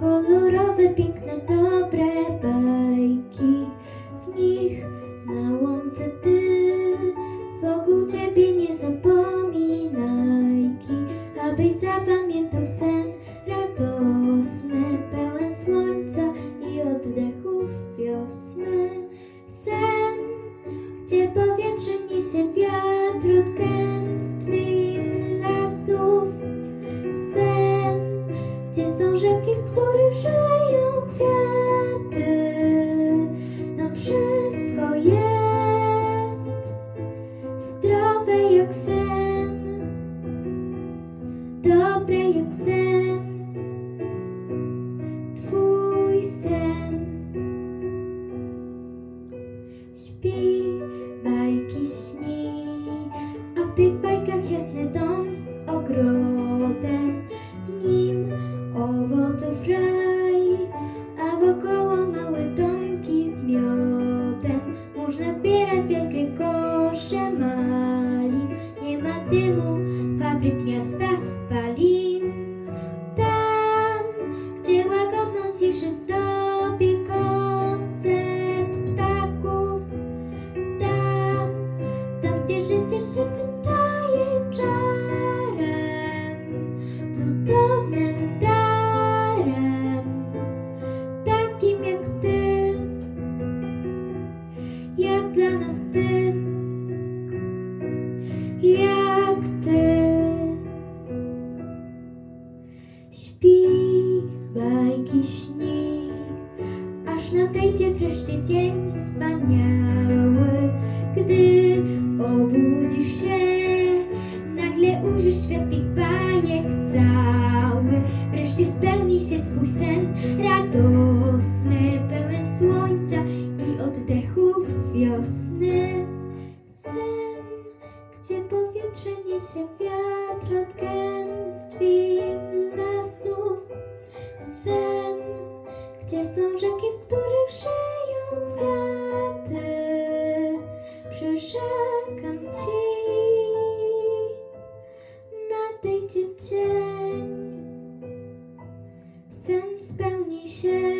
kolorowe, piękne, dobre bajki. W nich na łące ty, wokół ciebie nie zapominajki, abyś zapamiętał sen radosny, pełen słońca i oddechów wiosny. Sen, gdzie powietrze niesie wiatr od gęstwin. Rzeki, w których żyją kwiaty. Tam wszystko jest zdrowe jak sen, dobre jak sen. Twój sen. Śpi, bajki śni, a w tych bajkach Zbierać wielkie kosze nie ma dymu fabryk miasta spalin. Tam, gdzie łagodną ciszę zdobi koncert ptaków. Tam, tam, gdzie życie się wydaje czarem, cudownym bajki śni, aż nadejdzie wreszcie dzień wspaniały, gdy obudzisz się, nagle ujrzysz świat tych bajek cały. Wreszcie spełni się twój sen radosny, pełen słońca i oddechów wiosny. Sen, gdzie powietrze niesie wiatr od gęstwin nadejdzie